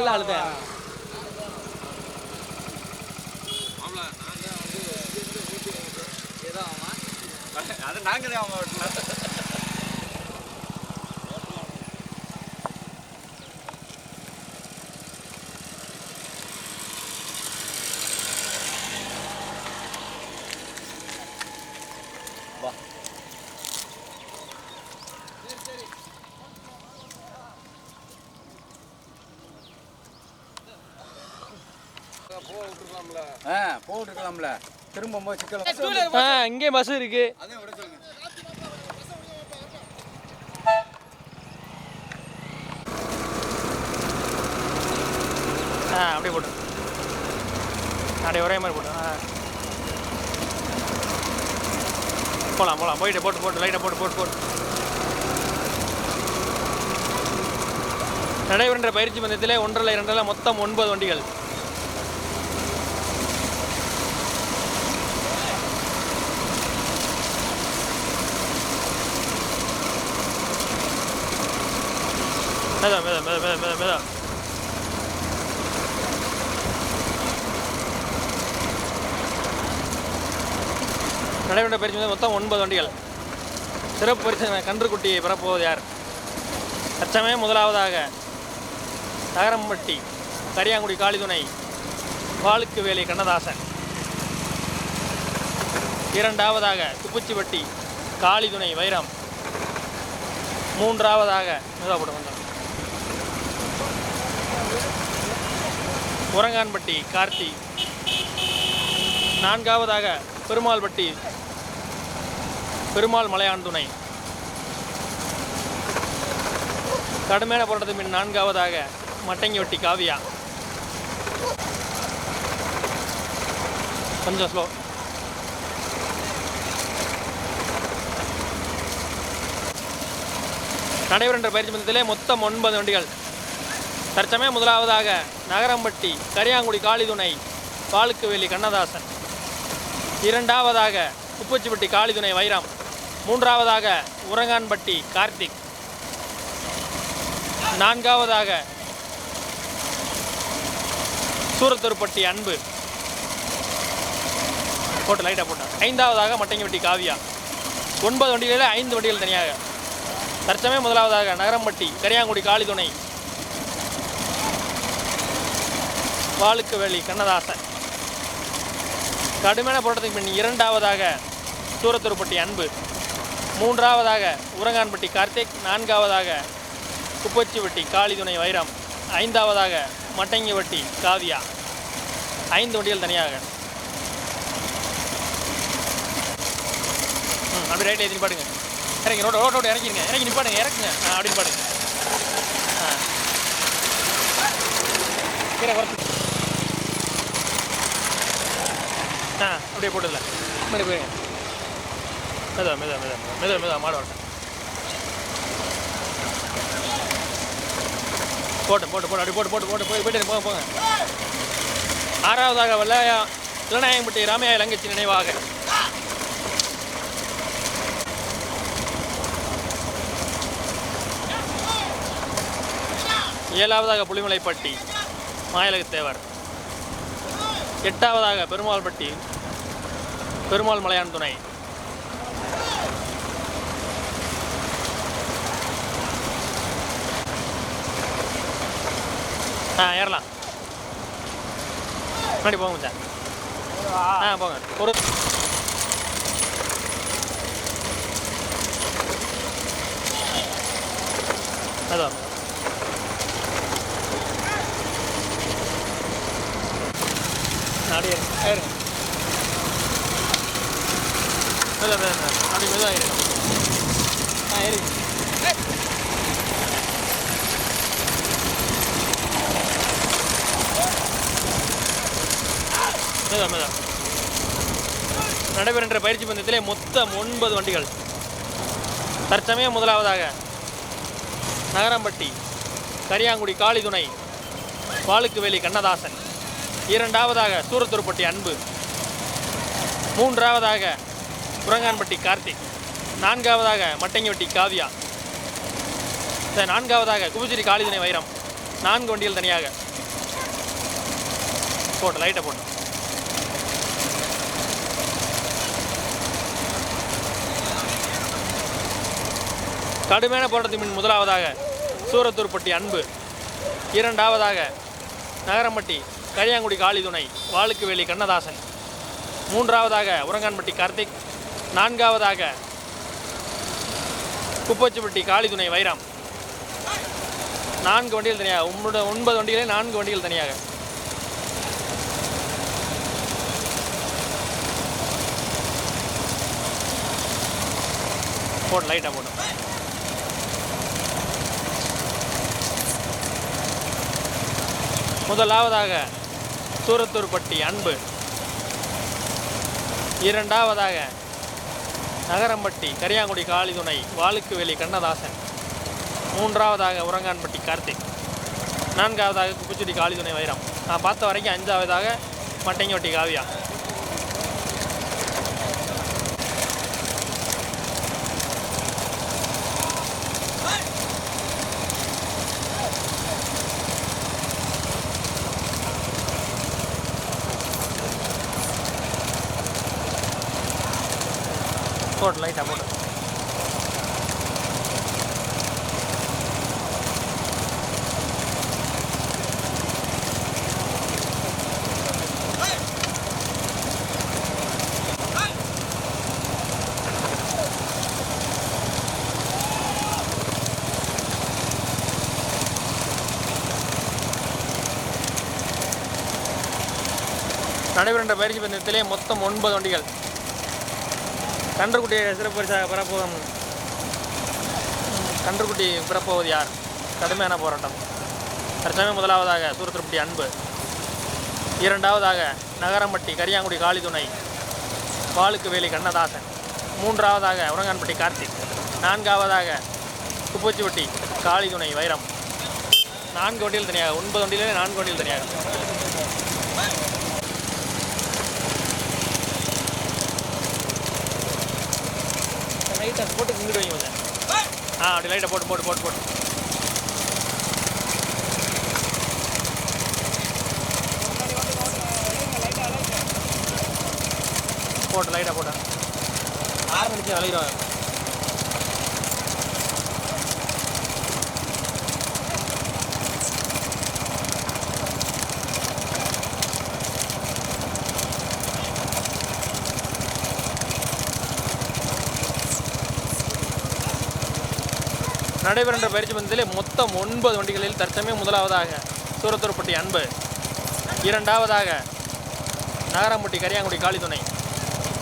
நல்லா அழுத அது நாங்கள் தான் அவங்க போட்டுருக்கலாம்ல திரும்ப சிக்கல் ஆ இங்கே பஸ் இருக்கு. ஆ அப்படியே போட்டு. அப்படியே ஒரே மாதிரி போட்டு. ஆ. போகலாம் போகலாம் போயிட்டு போட்டு போட்டு லைட்டாக போட்டு போட்டு போட்டு. நடைபெறுகின்ற பயிற்சி பந்தயத்திலே ஒன்றரை இரண்டரை மொத்தம் ஒன்பது வண்டிகள். மெதா மெதா நடைபெற்ற பயிற்சி வந்து மொத்தம் ஒன்பது வண்டிகள். சிறப்பு பரிசு கன்றுக்குட்டியை பெறப்போவது யார்? அச்சமே முதலாவதாக நகரம்பட்டி கரியாங்குடி காளிதுணை வாளுக்கு வேலை கண்ணதாசன். இரண்டாவதாக துப்புச்சிப்பட்டி காளிதுணை வைரம். மூன்றாவதாக மெதுவா போட்டு உரங்கான்பட்டி கார்த்தி. நான்காவதாக பெருமாள்பட்டி பெருமாள் மலையாண்டுணை கடுமையான போராட்டத்தின் பின் நான்காவதாக மட்டங்கிவட்டி காவியா. கொஞ்சம் ஸ்லோ நடைபெறுகின்ற பயிற்சி மந்தத்திலே மொத்தம் ஒன்பது வண்டிகள். தற்சமயம் முதலாவதாக நகரம்பட்டி கரியாங்குடி காளிதுணை பாலுக்குவேலி கண்ணதாசன். இரண்டாவதாக உப்புச்சிப்பட்டி காளிதுணை வைரம். மூன்றாவதாக உரங்கான்பட்டி கார்த்திக். நான்காவதாக சூரத்தூர்பட்டி அன்பு. போட்டு லைட்டாக போட்டான் ஐந்தாவதாக மட்டங்கிப்பட்டி காவியா. ஒன்பது வண்டிகளில் ஐந்து வண்டிகள் தனியாக. தற்சமயம் முதலாவதாக நகரம்பட்டி கரியாங்குடி காளிதுணை வாளுக்கு வேலி கண்ணதாசன். கடுமையான போராட்டத்துக்கு பின் இரண்டாவதாக சூரத்தூர்பட்டி அன்பு. மூன்றாவதாக உரங்கான்பட்டி கார்த்திக் நான்காவதாக குப்பச்சிவட்டி காளிதுணை வைரம் ஐந்தாவதாக மட்டங்கிவட்டி காவியா. ஐந்து வண்டிகள் தனியாக. அப்படி ரைட்டில் ஏற்றி பாடுங்க இறங்கி ரோட் ரோட்டோட இறங்கிடுங்க இறங்கி நிப்பாடுங்க இறக்குங்க. அப்படின்னு பாடுங்க கீரை குறைச்சி ஆ அப்படியே போட்டுடல முன்னாடி போயிருங்க மெதா மெதா மெதா மெதா மெதா மாட வரட்டும் போட்டு போட்டு போட்டு அப்படி போட்டு போட்டு போட்டு போய் போயிட்டு போங்க போங்க. ஆறாவதாக வெள்ளையா இளநாயகம்பட்டி ராமையா இலங்கைச்சி நினைவாக. ஏழாவதாக புலிமலைப்பட்டி மாயலகத்தேவர் எட்டாவதாக பெருமாள்பட்டி பெருமாள் மலையான் துணை. ஆ ஏறலாம். முன்னாடி போங்க மச்சான் ஆ போங்க. ஒரு அதான் அப்படியே இருங்க ஏறுங்க மெதுவா அப்படி மெதுவாக ஆ மெதுவா மெதுவா. நடைபெறுகின்ற பயிற்சி பந்தயத்திலே மொத்தம் ஒன்பது வண்டிகள். தற்சமயம் முதலாவதாக நகரம்பட்டி கரியாங்குடி காளிதுணை வாளுக்குவேலி கண்ணதாசன். இரண்டாவதாக சூரத்தூர்பட்டி அன்பு. மூன்றாவதாக குரங்கான்பட்டி கார்த்திக். நான்காவதாக மட்டங்கிவட்டி காவியா. சரி, நான்காவதாக குபுச்சிரி காளிதனை வைரம். நான்கு வண்டிகள் தனியாக. போட்டு லைட்டை போட்டு கடுமையான போராட்டத்தின் பின் முதலாவதாக சூரத்தூர்பட்டி அன்பு. இரண்டாவதாக நகரம்பட்டி கரியாங்குடி காளிதுணை வாளுக்கு வேலி கண்ணதாசன். மூன்றாவதாக உரங்கான்பட்டி கார்த்திக் நான்காவதாக குப்பச்சிப்பட்டி காளிதுணை வைராம். நான்கு வண்டிகள் தனியாக உங்களோட ஒன்பது வண்டிகளே நான்கு வண்டிகள் தனியாக. போட்டு லைட்டாக போட்டோம் முதலாவதாக சூரத்தூர்பட்டி அன்பு. இரண்டாவதாக நகரம்பட்டி கரியாங்குடி காளிதுணை வாளுக்கு வேலி கண்ணதாசன். மூன்றாவதாக உரங்கான்பட்டி கார்த்திக். நான்காவதாக குப்புச்சுடி காளிதுணை வைரம். நான் பார்த்த வரைக்கும் அஞ்சாவதாக மட்டைங்கோட்டி காவியா. போட்டு லைட்டாக போட்டு. நடைபெறுகின்ற பயிற்சி பந்தயத்திலே மொத்தம் ஒன்பது வண்டிகள். கன்றுக்குட்டியை சிறப்பு பரிசாக பெறப்போகும். கன்றுக்குட்டி பிறப்போவது யார்? கடுமையான போராட்டம். தற்சமயம் முதலாவதாக சூரத்திருப்பட்டி அன்பு. இரண்டாவதாக நகரம்பட்டி கரியாங்குடி காளிதுணை பாலுக்கு வேலி கண்ணதாசன். மூன்றாவதாக உரங்கான்பட்டி கார்த்திக். நான்காவதாக குப்பச்சிவட்டி காளிதுணை வைரம். நான்கு வண்டியில் தனியாக ஒன்பது வண்டியிலே நான்கு வண்டியில் தனியாக. லைட்டாக போட்டு இங்கிட்டு வைங்க கொஞ்சம். ஆ அப்படி லைட்டை போட்டு போட்டு போட்டு போட்டு. போட்டு லைட்டாக போட்டேன் ஆறு மணிக்கு விளையிடுவாங்க. நடைபெறுகின்ற பயிற்சி பந்தத்திலே மொத்தம் ஒன்பது வண்டிகளில் தற்சமயம் முதலாவதாக சூரத்தூர்பட்டி அன்பு இரண்டாவதாக நகரம்பட்டி கரியாங்குடி காளிதுணை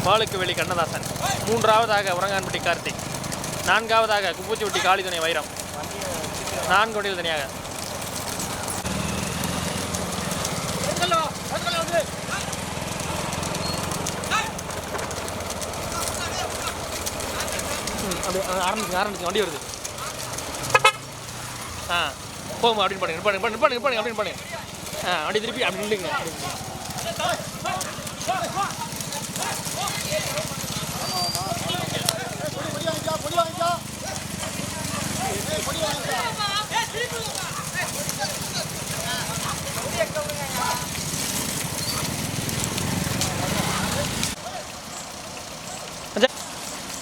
பாலுக்குவெளி கண்ணதாசன் மூன்றாவதாக உரங்கான்பட்டி கார்த்திக் நான்காவதாக குப்பூச்சிவட்டி காளிதுணை வைரம் நான்கு வண்டிகள் தனியாக. ம், அப்படியே ஆரம்பிச்சு ஆரம்பிச்சு வண்டி வருது. ஆ போகுமா அப்படின்னு பண்ணுங்க பண்ணுங்க பண்ணுங்க பண்ணுங்க அப்படின்னு பண்ணுங்க ஆ அப்படி திருப்பி அப்படி நில்லுங்க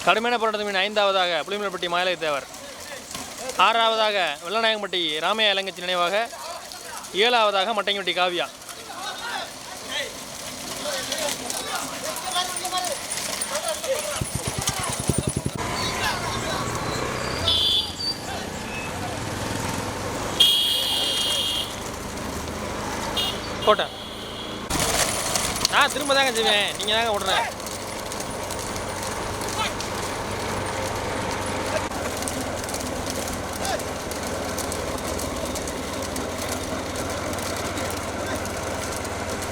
கடுமையான போராட்டத்தின் ஐந்தாவதாக புளிமலப்பட்டி மாயலை தேவர் ஆறாவதாக வெள்ளநாயகம்பட்டி ராமையா இளங்கச்சி நினைவாக ஏழாவதாக மட்டைங்கப்பட்டி காவியா. போட்டேன் நான் திரும்ப தாங்க செய்வேன். நீங்கள் தாங்க விட்றேன்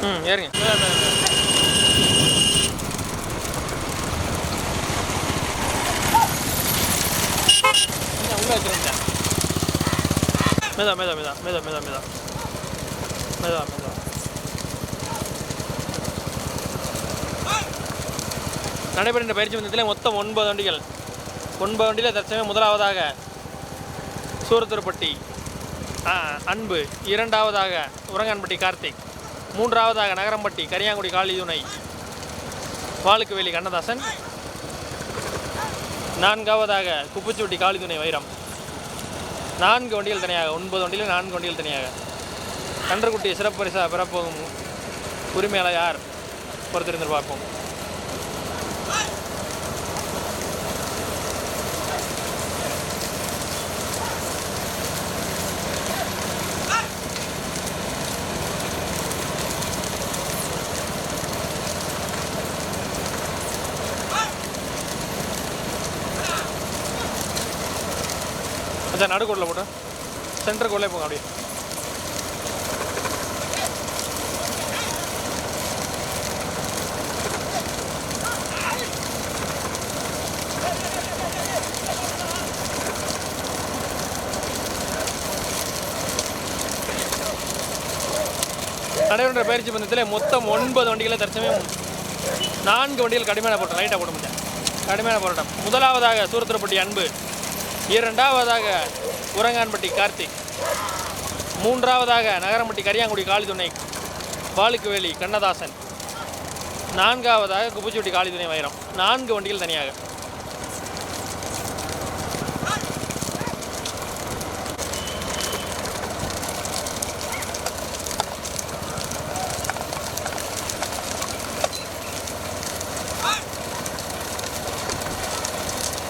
ம் ஏறுங்க. மேதா மேதா மேதா மேதா மேதா மேதா. மேதா மேதா. நடைபெறுகின்ற பயிற்சி மந்தத்தில் மொத்தம் ஒன்பது வண்டிகள். ஒன்பது வண்டியில் தற்சமயம் முதலாவதாக சூரத்தூர்பட்டி ஆ, அன்பு இரண்டாவதாக உரங்கான்பட்டி கார்த்திக். மூன்றாவதாக நகரம்பட்டி கரியாங்குடி காளிதுணை வாழுக்குவேலி கண்ணதாசன். நான்காவதாக குப்புச்சூட்டி காளிதுணை வைரம். நான்கு வண்டிகள் தனியாக ஒன்பது வண்டியில் நான்கு வண்டிகள் தனியாக. கன்றுக்குட்டி சிறப்பு பரிசாக பெறப்போகும் உரிமையாளர் யார்? பொறுத்திருந்து பார்ப்போம். சார் நடுக்கோட்டில் போட்டு. சென்டருக்குள்ளே போங்க அப்படியே. நடைபெற்ற பயிற்சி பந்தத்தில் மொத்தம் ஒன்பது வண்டிகளை தற்சமயம் நான்கு வண்டிகள் கடுமையான போட்டோம் லைட்டாக போட முடியும் கடுமையான போராட்டம். முதலாவதாக சூரத்திரப்பட்டி அன்பு இரண்டாவதாக உரங்கான்பட்டி கார்த்திக். மூன்றாவதாக நகரம்பட்டி கரியாங்குடி காளிதுணை வாளுக்குவேலி கண்ணதாசன். நான்காவதாக குப்புச்சுவட்டி காளிதுணை வைரம். நான்கு வண்டிகள் தனியாக.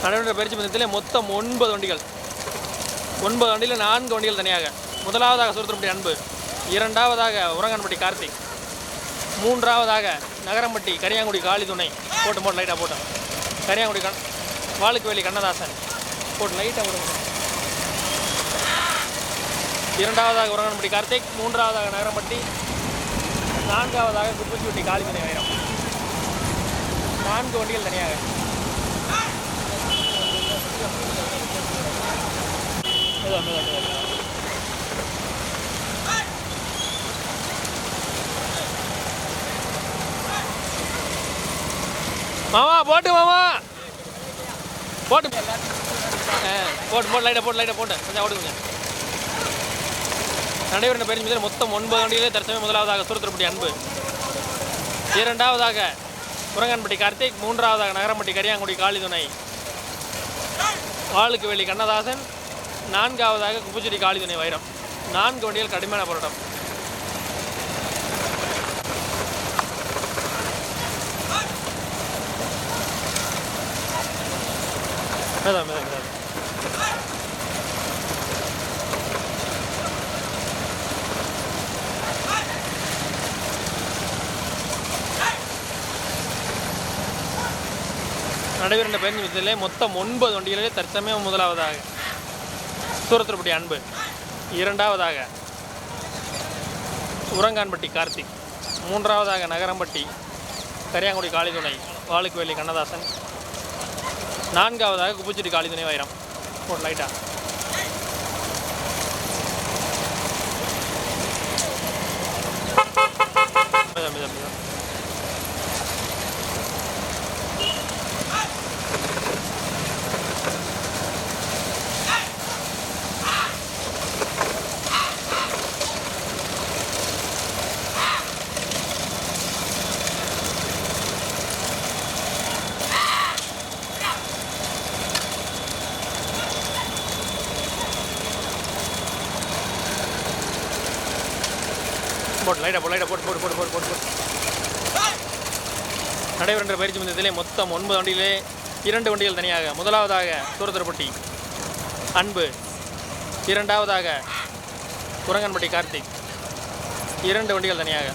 நடைபெற்ற பயிற்சி பந்தயத்திலே மொத்தம் ஒன்பது வண்டிகள். ஒன்பது வண்டியில் நான்கு வண்டிகள் தனியாக. முதலாவதாக சுரத்திரப்பட்டி அன்பு இரண்டாவதாக உரங்கன்பட்டி கார்த்திக் மூன்றாவதாக நகரம்பட்டி கரியாங்குடி காளிதுணை போட்டு போட்டு லைட்டாக போட்டோம். கரியாங்குடி கண் வாழுக்குவேலி கண்ணதாசன் போட்டு லைட்டாக போட்டு இரண்டாவதாக உரங்கன்பட்டி கார்த்திக் மூன்றாவதாக நகரம்பட்டி நான்காவதாக குப்பச்சிவட்டி காளிதுணை வைரம் நான்கு வண்டிகள் தனியாக. மாமா போட்டு மாமா. போட்டு. போட்டு போட்டு லைட்டாக போட்டு லைட்டாக போட்டு. கொஞ்சம் ஓடுங்க நடைபெற்ற பயிற்சி முதல் மொத்தம் ஒன்பது வண்டிகளே தற்சமயம் முதலாவதாக சுரத்திரப்பட்டி அன்பு. இரண்டாவதாக முருங்கன்பட்டி கார்த்திக் மூன்றாவதாக நகரம்பட்டி கரியாங்குடி காளிதுணை வாளுக்கு வெளி கண்ணதாசன் நான்காவதாக குப்புச்செடி காளிதுணை வைரம். நான்கு வண்டிகள் கடுமையான போராட்டம். மெதுவா, மெதுவா, மெதுவா. நடைபெறுகின்ற பேருந்து விதத்திலே மொத்தம் ஒன்பது வண்டிகளிலே தற்சமயம் முதலாவதாக சூரத்திரப்பட்டி அன்பு இரண்டாவதாக உரங்கான்பட்டி கார்த்திக் மூன்றாவதாக நகரம்பட்டி கரியாங்குடி காளிதுணை வாழுக்குவேலி கண்ணதாசன் நான்காவதாக குப்புச்செடி காளிதுணை வைரம். ஒரு லைட்டா மிதம் மிதம் மிதம். லைட்டாக போ லைட்டாக போட்டு போட்டு போட்டு போட்டு போட்டு போட்டு நடைபெறுகின்ற பயிற்சி மந்தத்திலே மொத்தம் ஒன்பது வண்டியிலே இரண்டு வண்டிகள் தனியாக. முதலாவதாக சூரத்திரப்பட்டி அன்பு. இரண்டாவதாக குரங்கன்பட்டி கார்த்திக். இரண்டு வண்டிகள் தனியாக.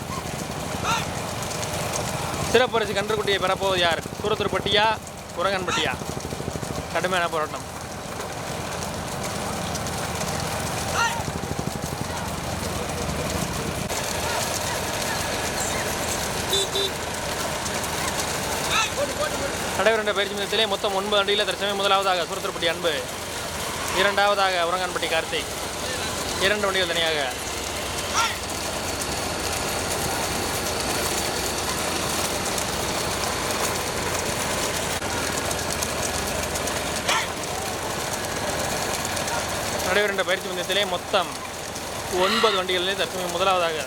சிறப்பரிசு கன்றுக்குட்டியை பெறப்போவது யார்? சூரத்திருப்பட்டியா குரங்கன்பட்டியா? கடுமையான போராட்டம். நடைபெறுகின்ற பயிற்சி மையத்திலே மொத்தம் ஒன்பது வண்டியில் தற்சமயம் முதலாவதாக சுரத்திரப்பட்டி அன்பு இரண்டாவதாக உரங்கான்பட்டி கார்த்திக் இரண்டு வண்டிகள் தனியாக. நடைபெறுகின்ற பயிற்சி மையத்திலே மொத்தம் ஒன்பது வண்டிகளிலே தற்சமயம் முதலாவதாக.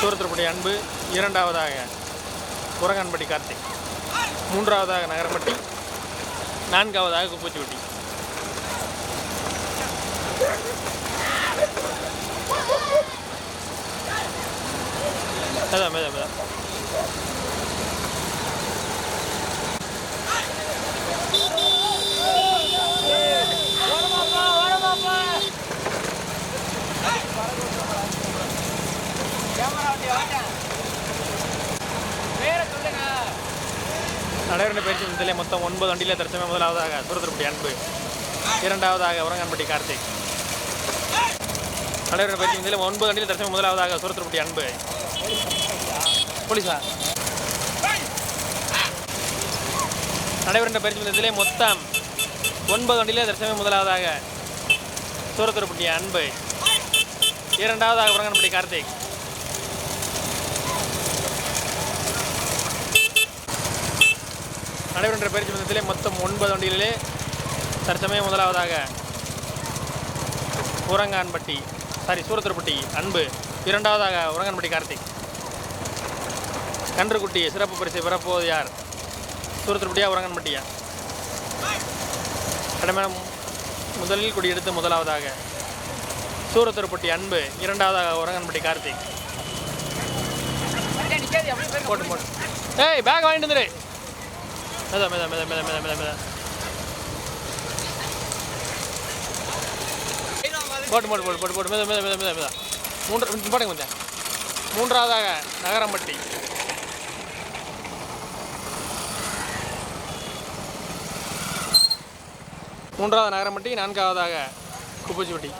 சூரத்திரப்படி அன்பு இரண்டாவதாக குரங்கன்பட்டி கார்த்திக். மூன்றாவதாக நகரம்பட்டி. நான்காவதாக குப்பச்சிவட்டி அதான் மேதா மேதா நடைபெற்ற பயிற்சி நிலையில் மொத்தம் ஒன்பது வண்டியில் தற்சமயம் முதலாவதாக. சூரத்திரப்பட்டி அன்பு. இரண்டாவதாக உரங்கன்பட்டி கார்த்திக். நடைபெற பயிற்சி நிலையில் ஒன்பது வண்டியில் தற்சமயம் முதலாவதாக சூரத்திரப்பட்டி அன்பு. போலீஸா? நடைபெற்ற பயிற்சி நிலையத்திலே மொத்தம் ஒன்பது வண்டியிலே தற்சமயம் முதலாவதாக சூரத்திரப்பட்டி அன்பு. இரண்டாவதாக உரங்கன்பட்டி கார்த்திக். நடைபெறுகின்ற பயிற்சி மந்தத்திலே மொத்தம் ஒன்பது வண்டிகளிலே தற்சமயம் முதலாவதாக உரங்கான்பட்டி சாரி சூரத்திருப்பட்டி அன்பு இரண்டாவதாக உரங்கான்பட்டி கார்த்திக். கன்றுக்குட்டி சிறப்பு பரிசு பெறப்போவது யார்? சூரத்திருப்பட்டியா உரங்கன்பட்டியா கடமை முதலில் குடியெடுத்து முதலாவதாக சூரத்திருப்பட்டி அன்பு இரண்டாவதாக உரங்கன்பட்டி கார்த்திக். போட்டு போட்டு. ஏய் பேக் வாங்கிட்டு வந்துரு மெத போட்டு போட்டு போட்டு போட்டு போட்டு மெத மெத மெத மெத மூன்று போட்டுங்க கொஞ்சம். மூன்றாவதாக நகரம்பட்டி. மூன்றாவது நகரம்பட்டி நான்காவதாக குப்பச்சிப்பட்டி.